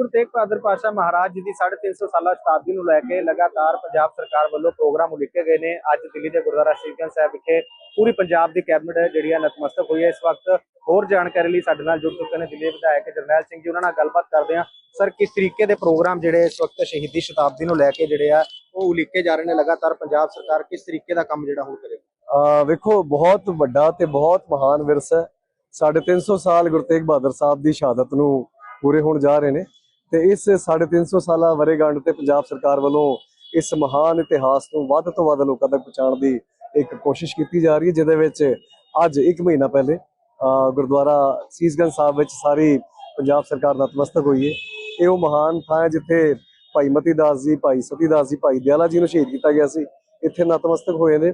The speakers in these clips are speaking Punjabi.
ਗੁਰੂ ਤੇਗ ਬਹਾਦਰ ਪਾਤਸ਼ਾਹ ਮਹਾਰਾਜ ਜੀ ਦੀ 350 ਸਾਲਾ ਸ਼ਤਾਬਦੀ ਨੂੰ ਲੈ ਕੇ ਲਗਾਤਾਰ ਪੰਜਾਬ ਸਰਕਾਰ ਵੱਲੋਂ ਪ੍ਰੋਗਰਾਮ ਉਲੀਕੇ ਗਏ ਨੇ। ਅੱਜ ਦਿੱਲੀ ਦੇ ਗੁਰਦੁਆਰਾ ਸ੍ਰੀਗੰਜ ਸਾਹਿਬ ਵਿਖੇ ਪੂਰੀ ਪੰਜਾਬ ਦੀ ਕੈਬਨਿਟ ਜਿਹੜੀ ਹੈ ਨਤਮਸਤਕ ਹੋਈ ਹੈ। ਇਸ ਵਕਤ ਹੋਰ ਜਾਣਕਾਰੀ ਲਈ ਸਾਡੇ ਨਾਲ ਜੁੜ ਚੁੱਕੇ ਨੇ ਦਿੱਲੀ ਵਿਧਾਇਕ ਜਰਨੈਲ ਸਿੰਘ ਜੀ। ਉਹਨਾਂ ਨਾਲ ਗੱਲਬਾਤ ਕਰਦੇ ਹਾਂ। ਸਰ, ਕਿਸ ਤਰੀਕੇ ਦੇ ਪ੍ਰੋਗਰਾਮ ਜਿਹੜੇ ਇਸ ਵਕਤ ਸ਼ਹੀਦੀ ਸ਼ਤਾਬਦੀ ਨੂੰ ਲੈ ਕੇ ਜਿਹੜੇ ਆ ਉਹ ਉਲੀਕੇ ਜਾ ਰਹੇ ਨੇ? ਲਗਾਤਾਰ ਪੰਜਾਬ ਸਰਕਾਰ ਕਿਸ ਤਰੀਕੇ ਦਾ ਕੰਮ ਜਿਹੜਾ ਹੁਣ ਕਰੇਗੀ ਵੇਖੋ, ਬਹੁਤ ਵੱਡਾ ਤੇ ਬਹੁਤ ਮਹਾਨ ਵਿਰਸਾ ਹੈ। ਸਾਢੇ ਤਿੰਨ ਸੌ ਸਾਲ ਗੁਰੂ ਤੇਗ ਬਹਾਦਰ ਸਾਹਿਬ ਦੀ ਸ਼ਹਾਦਤ ਨੂੰ ਪੂਰੇ ਹੋਣ ਜਾ ਰਹੇ ਨੇ। ਤੇ ਇਸ ਸਾਢੇ ਤਿੰਨ ਸੌ ਸਾਲਾ ਵਰੇਗੰਢ ਤੇ ਪੰਜਾਬ ਸਰਕਾਰ ਵੱਲੋਂ ਇਸ ਮਹਾਨ ਇਤਿਹਾਸ ਨੂੰ ਵੱਧ ਤੋਂ ਵੱਧ ਲੋਕਾਂ ਤੱਕ ਪਹੁੰਚਾਉਣ ਦੀ ਇੱਕ ਕੋਸ਼ਿਸ਼ ਕੀਤੀ ਜਾ ਰਹੀ ਹੈ, ਜਿਹਦੇ ਵਿੱਚ ਅੱਜ ਇੱਕ ਮਹੀਨਾ ਪਹਿਲੇ ਗੁਰਦੁਆਰਾ ਸੀਸਗੰਜ ਸਾਹਿਬ ਵਿੱਚ ਸਾਰੀ ਪੰਜਾਬ ਸਰਕਾਰ ਨਤਮਸਤਕ ਹੋਈ ਹੈ। ਇਹ ਉਹ ਮਹਾਨ ਥਾਂ ਹੈ ਜਿੱਥੇ ਭਾਈ ਮਤੀ ਦਾਸ ਜੀ, ਭਾਈ ਸਤੀ ਦਾਸ ਜੀ, ਭਾਈ ਦਿਆਲਾ ਜੀ ਨੂੰ ਸ਼ਹੀਦ ਕੀਤਾ ਗਿਆ ਸੀ। ਇੱਥੇ ਨਤਮਸਤਕ ਹੋਏ ਨੇ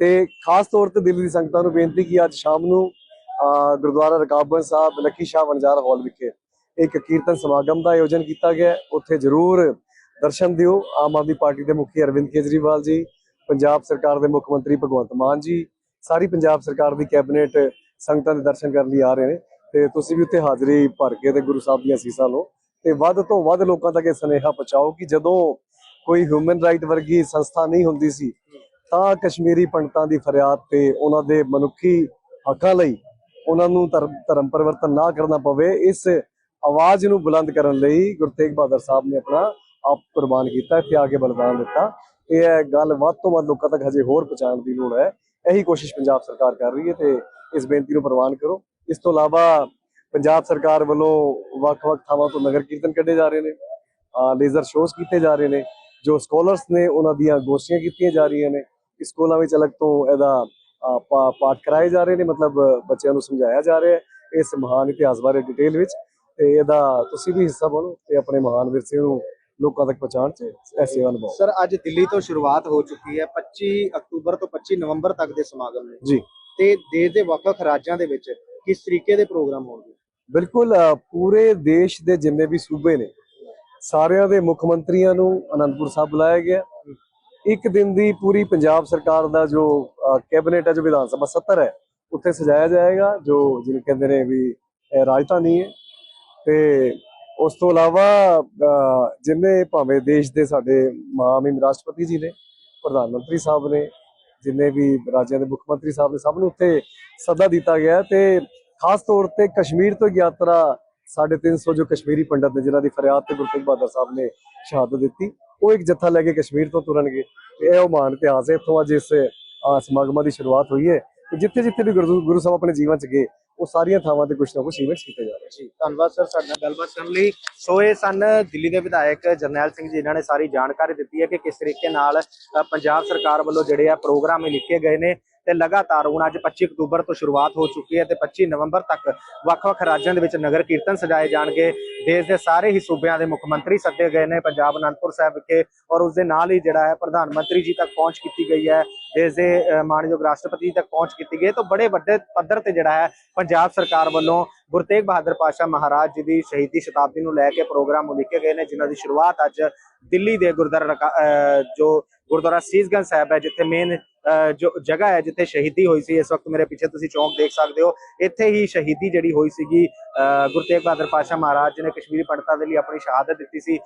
ਤੇ ਖਾਸ ਤੌਰ ਤੇ ਦਿੱਲੀ ਦੀ ਸੰਗਤਾਂ ਨੂੰ ਬੇਨਤੀ ਕਿ ਅੱਜ ਸ਼ਾਮ ਨੂੰ ਗੁਰਦੁਆਰਾ ਰਕਾਬਗੰਜ ਸਾਹਿਬ ਲੱਕੀ ਸ਼ਾਹ ਵਣਜਾਰਾ ਹਾਲ ਵਿਖੇ ਇੱਕ ਕੀਰਤਨ ਸਮਾਗਮ ਦਾ ਆਯੋਜਨ ਕੀਤਾ ਗਿਆ ਉੱਥੇ ਜ਼ਰੂਰ ਦਰਸ਼ਨ ਦਿਓ। ਆਮ ਆਦਮੀ ਪਾਰਟੀ ਦੇ ਮੁਖੀ ਅਰਵਿੰਦ ਕੇਜਰੀਵਾਲ ਜੀ, ਪੰਜਾਬ ਸਰਕਾਰ ਦੇ ਮੁੱਖ ਮੰਤਰੀ ਭਗਵੰਤ ਮਾਨ ਜੀ, ਸਾਰੀ ਪੰਜਾਬ ਸਰਕਾਰ ਦੀ ਕੈਬਨਿਟ ਸੰਗਤਾਂ ਦੇ ਦਰਸ਼ਨ ਕਰਨ ਲਈ ਆ ਰਹੇ ਨੇ। ਤੇ ਤੁਸੀਂ ਵੀ ਉੱਥੇ ਹਾਜ਼ਰੀ ਭਰ ਕੇ ਤੇ ਗੁਰੂ ਸਾਹਿਬ ਦੀਆਂ ਅਸੀਸਾਂ ਲਓ। ਤੇ ਵੱਧ ਤੋਂ ਵੱਧ ਲੋਕਾਂ ਤੱਕ ਇਹ ਸੁਨੇਹਾ ਪਹੁੰਚਾਓ ਕਿ ਜਦੋਂ ਕੋਈ ਹਿਊਮਨ ਰਾਈਟ ਵਰਗੀ ਸੰਸਥਾ ਨਹੀਂ ਹੁੰਦੀ ਸੀ, ਤਾਂ ਕਸ਼ਮੀਰੀ ਪੰਡਤਾਂ ਦੀ ਫਰਿਆਦ ਤੇ ਉਹਨਾਂ ਦੇ ਮਨੁੱਖੀ ਹੱਕਾਂ ਲਈ ਉਹਨਾਂ ਨੂੰ ਧਰਮ ਧਰਮ ਪਰਿਵਰਤਨ ਨਾ ਕਰਨਾ ਪਵੇ। ਇਸ ਆਵਾਜ਼ ਨੂੰ ਬੁਲੰਦ ਕਰਨ ਲਈ ਗੁਰੂ ਤੇਗ ਬਹਾਦਰ ਸਾਹਿਬ ਨੇ ਆਪਣਾ ਆਪ ਕੁਰਬਾਨ ਕੀਤਾ, ਇੱਥੇ ਆ ਕੇ ਬਲੀਦਾਨ ਦਿੱਤਾ। ਇਹ ਹੈ ਗੱਲ ਵੱਧ ਤੋਂ ਵੱਧ ਲੋਕਾਂ ਤੱਕ ਹਜੇ ਹੋਰ ਪਹੁੰਚਾਉਣ ਦੀ ਲੋੜ ਹੈ। ਇਹੀ ਕੋਸ਼ਿਸ਼ ਪੰਜਾਬ ਸਰਕਾਰ ਕਰ ਰਹੀ ਹੈ ਤੇ ਇਸ ਬੇਨਤੀ ਨੂੰ ਪ੍ਰਵਾਨ ਕਰੋ। ਇਸ ਤੋਂ ਇਲਾਵਾ ਪੰਜਾਬ ਸਰਕਾਰ ਵੱਲੋਂ ਵੱਖ-ਵੱਖ ਥਾਵਾਂ ਤੋਂ ਨਗਰ ਕੀਰਤਨ ਕੱਢੇ ਜਾ ਰਹੇ ਨੇ ਲੇਜ਼ਰ ਸ਼ੋਜ਼ ਕੀਤੇ ਜਾ ਰਹੇ ਨੇ, ਜੋ ਸਕਾਲਰਸ ਨੇ ਉਹਨਾਂ ਦੀਆਂ ਗੋਸ਼ਟੀਆਂ ਕੀਤੀਆਂ ਜਾ ਰਹੀਆਂ ਨੇ। ਸਕੂਲਾਂ ਵਿੱਚ ਅਲੱਗ ਤੋਂ ਇਹਦਾ ਪਾ- ਪਾਠ ਕਰਾਏ ਜਾ ਰਹੇ ਨੇ, ਮਤਲਬ ਬੱਚਿਆਂ ਨੂੰ ਸਮਝਾਇਆ ਜਾ ਰਿਹਾ ਹੈ ਇਸ ਮਹਾਨ ਇਤਿਹਾਸ ਬਾਰੇ ਡਿਟੇਲ ਵਿੱਚ। ਤੇ ਇਹਦਾ ਤੁਸੀਂ ਵੀ ਹਿੱਸਾ ਬਣੋ ਤੇ ਆਪਣੇ ਮਹਾਨ ਵਿਰਸੇ ਨੂੰ ਲੋਕਾਂ ਤੱਕ ਪਹੁੰਚਾਉਣ 'ਚ ਇਹ ਸੇਵਾ ਨਿਭਾਓ। ਸਰ ਅੱਜ ਦਿੱਲੀ ਤੋਂ ਸ਼ੁਰੂਆਤ ਹੋ ਚੁੱਕੀ ਹੈ 25 ਅਕਤੂਬਰ ਤੋਂ 25 ਨਵੰਬਰ ਤੱਕ ਦੇ ਸਮਾਗਮ ਨੇ। ਜੀ। ਤੇ ਦੇਸ਼ ਦੇ ਵੱਖ-ਵੱਖ ਰਾਜਾਂ ਦੇ ਵਿੱਚ ਕਿਸ ਤਰੀਕੇ ਦੇ ਪ੍ਰੋਗਰਾਮ ਹੋਣਗੇ? ਬਿਲਕੁਲ ਪੂਰੇ ਦੇਸ਼ ਦੇ ਜਿੰਨੇ ਵੀ ਸੂਬੇ ਨੇ ਸਾਰਿਆਂ ਦੇ ਮੁੱਖ ਮੰਤਰੀਆਂ ਨੂੰ ਅਨੰਦਪੁਰ ਸਾਹਿਬ ਬੁਲਾਇਆ ਗਿਆ। ਇੱਕ ਦਿਨ ਦੀ ਪੂਰੀ ਪੰਜਾਬ ਸਰਕਾਰ ਦਾ ਜੋ ਕੈਬਨਿਟ ਹੈ ਜੋ ਵਿਧਾਨ ਸਭਾ ਸੱਤਰ ਹੈ ਉੱਥੇ ਸਜਾਇਆ ਜਾਏਗਾ ਜੋ ਜਿਹਨੂੰ ਕਹਿੰਦੇ ਨੇ ਵੀ ਰਾਜਧਾਨੀ ਹੈ। ਤੇ ਉਸ ਤੋਂ ਇਲਾਵਾ ਅ, ਜਿੰਨੇ ਭਾਵੇਂ ਦੇਸ਼ ਦੇ ਸਾਡੇ ਮਹਾਮਹਿਮ ਰਾਸ਼ਟਰਪਤੀ ਜੀ ਨੇ ਪ੍ਰਧਾਨ ਮੰਤਰੀ ਸਾਹਿਬ ਨੇ ਜਿੰਨੇ ਵੀ ਰਾਜਾਂ ਦੇ ਮੁੱਖ ਮੰਤਰੀ ਸਾਹਿਬ ਨੇ ਸਭ ਨੂੰ ਉੱਥੇ ਸੱਦਾ ਦਿੱਤਾ ਗਿਆ ਤੇ ਖਾਸ ਤੌਰ ਤੇ ਕਸ਼ਮੀਰ ਤੋਂ ਇੱਕ ਯਾਤਰਾ 350 ਜੋ ਕਸ਼ਮੀਰੀ ਪੰਡਤ ਨੇ ਜਿਨ੍ਹਾਂ ਦੀ ਫਰਿਆਦ ਤੇ ਗੁਰੂ ਤੇਗ ਬਹਾਦਰ ਸਾਹਿਬ ਨੇ ਸ਼ਹਾਦਤ ਦਿੱਤੀ ਉਹ ਇੱਕ ਜੱਥਾ ਲੈ ਕੇ ਕਸ਼ਮੀਰ ਤੋਂ ਤੁਰਨਗੇ ਤੇ ਇਹ ਉਹ ਮਹਾਨ ਇਤਿਹਾਸ ਹੈ ਇੱਥੋਂ ਅੱਜ ਇਸ ਸਮਾਗਮਾਂ ਦੀ ਸ਼ੁਰੂਆਤ ਹੋਈ ਹੈ ਜਿੱਥੇ ਜਿੱਥੇ ਵੀ ਗੁਰੂ ਗੁਰੂ ਸਾਹਿਬ ਆਪਣੇ ਜੀਵਨ ਚ ਗਏ ਉਹ ਸਾਰੀਆਂ ਥਾਵਾਂ ਤੇ ਕੁਝ ਨਾ ਕੁਝ ਇਵੈਂਟਸ ਕੀਤੇ ਜਾ ਰਹੇ ਜੀ, ਧੰਨਵਾਦ ਸਰ ਸਾਡੇ ਨਾਲ ਗੱਲਬਾਤ ਕਰਨ ਲਈ। ਸੋ ਇਹ ਸਨ ਦਿੱਲੀ ਦੇ ਵਿਧਾਇਕ ਜਰਨੈਲ ਸਿੰਘ ਜੀ ਇਹਨਾਂ ਨੇ ਸਾਰੀ ਜਾਣਕਾਰੀ ਦਿੱਤੀ ਹੈ ਕਿ ਕਿਸ ਤਰੀਕੇ ਨਾਲ ਪੰਜਾਬ ਸਰਕਾਰ ਵੱਲੋਂ ਜਿਹੜੇ ਆ ਪ੍ਰੋਗਰਾਮ ਲਿਖੇ ਗਏ ਨੇ ਤੇ ਲਗਾਤਾਰ ਹੁਣ ਅੱਜ 25 ਅਕਤੂਬਰ ਤੋਂ ਸ਼ੁਰੂਆਤ ਹੋ ਚੁੱਕੀ ਹੈ ਤੇ 25 ਨਵੰਬਰ ਤੱਕ ਵੱਖ-ਵੱਖ ਰਾਜਾਂ ਦੇ ਵਿੱਚ ਨਗਰ ਕੀਰਤਨ ਸਜਾਏ ਜਾਣਗੇ। ਦੇਸ਼ ਦੇ ਸਾਰੇ ਹੀ ਸੂਬਿਆਂ ਦੇ ਮੁੱਖ ਮੰਤਰੀ ਸੱਦੇ ਗਏ ਨੇ ਪੰਜਾਬ ਅਨੰਦਪੁਰ ਸਾਹਿਬ ਵਿਖੇ ਔਰ ਉਸ ਦੇ ਨਾਲ ਹੀ ਜਿਹੜਾ ਹੈ ਪ੍ਰਧਾਨ ਮੰਤਰੀ ਜੀ ਤੱਕ ਪਹੁੰਚ ਕੀਤੀ ਗਈ ਹੈ ਦੇਸ਼ ਦੇ ਅ, ਮਾਣਯੋਗ ਰਾਸ਼ਟਰਪਤੀ ਜੀ ਤੱਕ ਪਹੁੰਚ ਕੀਤੀ ਗਈ ਹੈ। ਤਾਂ ਬੜੇ ਵੱਡੇ ਪੱਧਰ ਤੇ ਜਿਹੜਾ ਹੈ ਪੰਜਾਬ ਸਰਕਾਰ ਵੱਲੋਂ ਗੁਰੂ ਤੇਗ ਬਹਾਦਰ ਪਾਤਸ਼ਾਹ ਮਹਾਰਾਜ ਜੀ ਦੀ ਸ਼ਹੀਦੀ ਸ਼ਤਾਬਦੀ ਨੂੰ ਲੈ ਕੇ ਪ੍ਰੋਗਰਾਮ ਉਲੀਕੇ ਗਏ ਨੇ ਜਿਨ੍ਹਾਂ ਦੀ ਸ਼ੁਰੂਆਤ ਅੱਜ ਦਿੱਲੀ ਦੇ ਗੁਰਦੁਆਰਾ ਜੋ ਗੁਰਦੁਆਰਾ ਸੀਸਗੰਜ ਸਾਹਿਬ ਹੈ ਜਿੱਥੇ ਮੇਨ ਜੋ ਜਗ੍ਹਾ ਹੈ ਜਿੱਥੇ ਸ਼ਹੀਦੀ ਹੋਈ ਸੀ, ਇਸ ਵਕਤ ਮੇਰੇ ਪਿੱਛੇ ਤੁਸੀਂ ਚੌਂਕ ਦੇਖ ਸਕਦੇ ਹੋ। ਇੱਥੇ ਹੀ ਸ਼ਹੀਦੀ ਜਿਹੜੀ ਹੋਈ ਸੀਗੀ ਗੁਰੂ ਤੇਗ ਬਹਾਦਰ ਪਾਤਸ਼ਾਹ ਮਹਾਰਾਜ ਜੀ ਨੇ ਕਸ਼ਮੀਰੀ ਪੰਡਤਾਂ ਦੇ ਲਈ ਆਪਣੀ ਸ਼ਹਾਦਤ ਦਿੱਤੀ ਸੀ।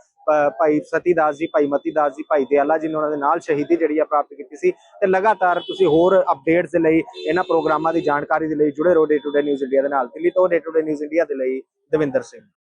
ਭਾਈ ਸਤੀ ਦਾਸ ਜੀ, ਭਾਈ ਮਤੀ ਦਾਸ ਜੀ, ਭਾਈ ਦਿਆਲਾ ਜੀ ਨੇ ਉਹਨਾਂ ਦੇ ਨਾਲ ਸ਼ਹੀਦੀ ਜਿਹੜੀ ਆ ਪ੍ਰਾਪਤ ਕੀਤੀ ਸੀ। ਤੇ ਲਗਾਤਾਰ ਤੁਸੀਂ ਹੋਰ ਅਪਡੇਟਸ ਦੇ ਲਈ, ਇਹਨਾਂ ਪ੍ਰੋਗਰਾਮਾਂ ਦੀ ਜਾਣਕਾਰੀ ਦੇ ਲਈ ਜੁੜੇ ਰਹੋ day to day news India ਦੇ ਨਾਲ। ਦਿੱਲੀ ਤੋਂ day to day news India ਦੇ ਲਈ ਦਵਿੰਦਰ ਸਿੰਘ।